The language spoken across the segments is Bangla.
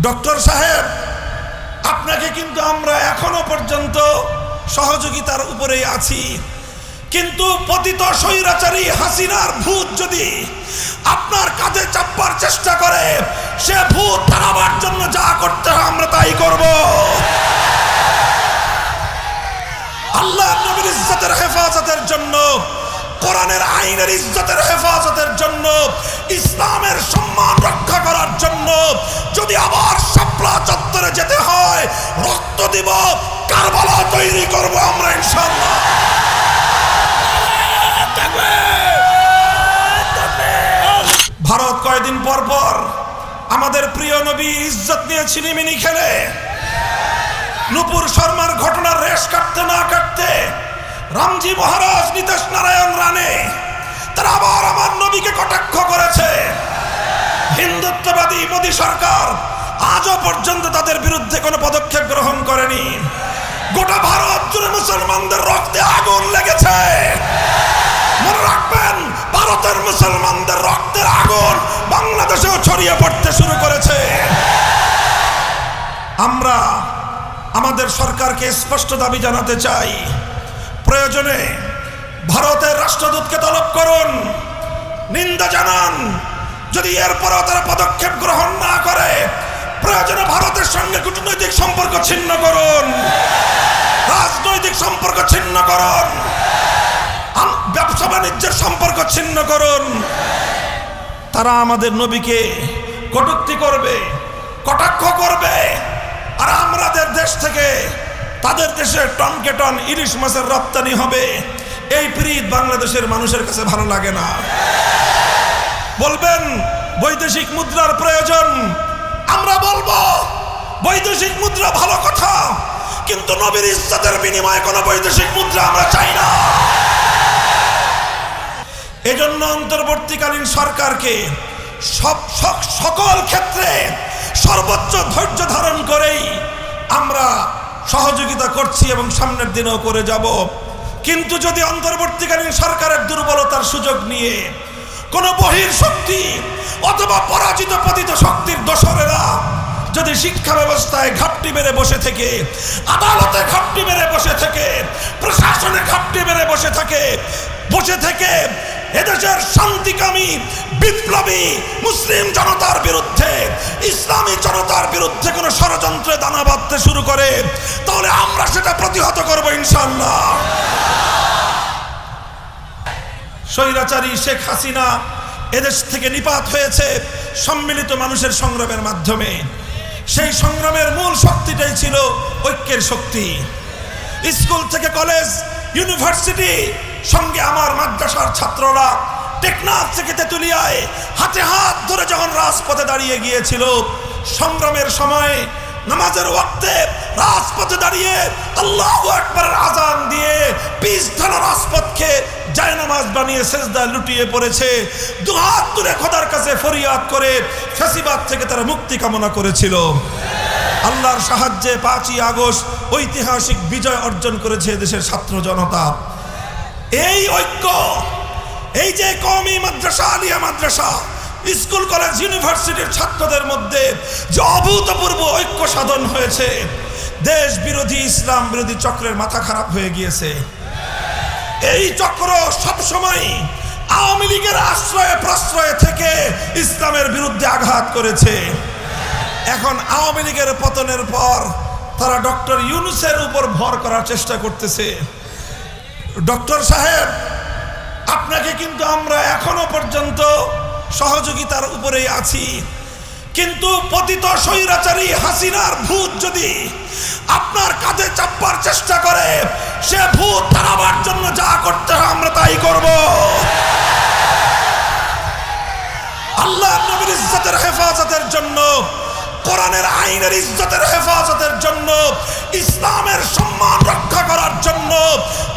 ডক্টর সাহেব, আপনাকে কিন্তু আমরা এখনও পর্যন্ত সহযোগিতার উপরেই আছি। কিন্তু পতিত স্বৈরাচারী হাসিনার ভূত যদি আপনার কাঁধে চাপবার চেষ্টা করে, সে ভূত তাড়াবার জন্য যা করতে হয় আমরা তাই করব। আল্লাহ নবীর ইজ্জতের হেফাজতের জন্য, কোরআনের আইনের ইজ্জতের হেফাজতের জন্য, ইসলামের সম্মান রক্ষা করার জন্য যদি আবার তৈরি করব আমরা, ইনশাআল্লাহ। ভারত কয়েকদিন পর পর আমাদের প্রিয় নবী ইজ্জত নিয়ে ছিনিমিনি খেলে। নুপুর শর্মার ঘটনার রেশ কাটতে না কাটতে রামজি মহারাজ নীতিশ নারায়ণ রানে তারা আবার আমার নবীকে কটাক্ষ করেছে। হিন্দুত্ববাদী মোদী সরকার আজও পর্যন্ত তাদের বিরুদ্ধে কোনো পদক্ষেপ গ্রহণ করেনি। গোটা ভারত জুড়ে মুসলমানদের রক্তে আগুন লেগেছে। মনে রাখবেন, ভারতের মুসলমানদের রক্তের আগুন বাংলাদেশেও ছড়িয়ে পড়তে শুরু করেছে। আমরা আমাদের সরকারকে স্পষ্ট দাবি জানাতে চাই, প্রয়োজনে ভারতের রাষ্ট্রদূতকে তলব করুন, নিন্দা জানান। যদি এরপরও তারা পদক্ষেপ গ্রহণ না করে, প্রয়োজনে ভারতের সঙ্গে কূটনৈতিক সম্পর্ক ছিন্ন করুন। ছিন্ন করুন। ব্যবসা বাণিজ্যের সম্পর্ক ছিন্ন করুন। তারা আমাদের নবীকে কটূক্তি করবে, কটাক্ষ করবে। আর আমাদের দেশ থেকে তাদের দেশে টনকে টন ইলিশ মাছের রপ্তানি হবে। এই প্রীত বাংলাদেশের মানুষের কাছে ভালো লাগে না। বলবেন, বৈদেশিক মুদ্রার প্রয়োজন। আমরা বলব, বৈদেশিক মুদ্রা ভালো কথা। কিন্তু নবীর ইজ্জতের বিনিময়ে কোনো বৈদেশিক মুদ্রা আমরা চাই না। এজন্য অন্তর্বর্তীকালীন সরকারকে সব সক- সকল ক্ষেত্রে সর্বোচ্চ ধৈর্য ধারণ করেই আমরা সহযোগিতা করছি এবং সামনের দিনেও করে যাব। কিন্তু যদি অন্তর্বর্তীকালীন সরকারের দুর্বলতার সুযোগ নিয়ে কোনো বহির শক্তি অথবা পরাজিত পতিত শক্তির দোসরেরা যদি শিক্ষা ব্যবস্থায় ঘাপটি মেরে বসে থেকে, আদালতে ঘাপটি মেরে বসে থেকে, প্রশাসনে ঘাপটি মেরে বসে থাকে, বসে থেকে এদেশের শান্তিকামী, বিপ্লবী মুসলিম জনতার বিরুদ্ধে, ইসলামী জনতার বিরুদ্ধে কোনো ষড়যন্ত্রে দানা বাঁধতে শুরু করে, তাহলে আমরা সেটা প্রতিহত করব ইনশাল্লাহ স্বৈরাচারী শেখ হাসিনা এদেশ থেকে নিপাত হয়েছে সম্মিলিত মানুষের সংগ্রামের মাধ্যমে। সেই সংগ্রামের মূল শক্তিটাই ছিল ঐক্যের শক্তি। স্কুল থেকে কলেজ, ইউনিভার্সিটি, সঙ্গে আমার মাদ্রাসার ছাত্ররা টেকনাফ থেকে তেতুলিয়ায় হাতে হাত ধরে যখন রাজপথে দাঁড়িয়ে গিয়েছিল, সংগ্রামের সময় নামাজের ওয়াক্তে রাজপথে দাঁড়িয়ে আল্লাহ একবারের আজান দিয়ে পিস ধানা রাজপথকে যায় নামাজ বানিয়ে সেজদা লুটিয়ে পড়েছে। দুহাত তুলে খোদার কাছে ফরিয়াদ করে ফেসিবাদ থেকে তারা মুক্তি কামনা করেছিল। আল্লাহর সাহায্যে পাঁচই আগস্ট ঐতিহাসিক বিজয় অর্জন করেছে দেশের ছাত্র জনতা। এই ঐক্য, এই যে কওমি মাদ্রাসা, আলিয়া মাদ্রাসা স্কুল, কলেজ, ইউনিভার্সিটির ছাত্রদের মধ্যে যে অভূতপূর্ব ঐক্য সাধন হয়েছে, দেশ বিরোধী, ইসলাম বিরোধী চক্রের মাথা খারাপ হয়ে গিয়েছে। এই চক্র সবসময় আওয়ামী লীগের আশ্রয়ে প্রশ্রয়ে থেকে ইসলামের বিরুদ্ধে আঘাত করেছে। এখন আওয়ামী লীগের পতনের পর তারা ডক্টর ইউনুসের উপর ভর করার চেষ্টা করতেছে। ডক্টর সাহেব, আপনাকে কিন্তু আমরা এখনও পর্যন্ত সহযোগিতার উপরেই আছি। কিন্তু পতিত স্বৈরাচারী হাসিনার ভূত যদি আপনার কাঁধে চাপবার চেষ্টা করে, সে ভূত তাড়াবার জন্য যা করতে হয় আমরা তাই করব। আল্লাহ নবীর ইজ্জতের হেফাজতের জন্য, কোরআনের আইনের ইজ্জতের হেফাজতের জন্য, ইসলামের সম্মান রক্ষা করার জন্য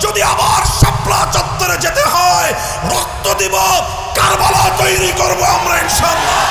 যদি আবার শাপলা চত্বরে যেতে হয়, রক্ত দিব কারবালা তৈরি করব আমরা ইনশাল্লাহ।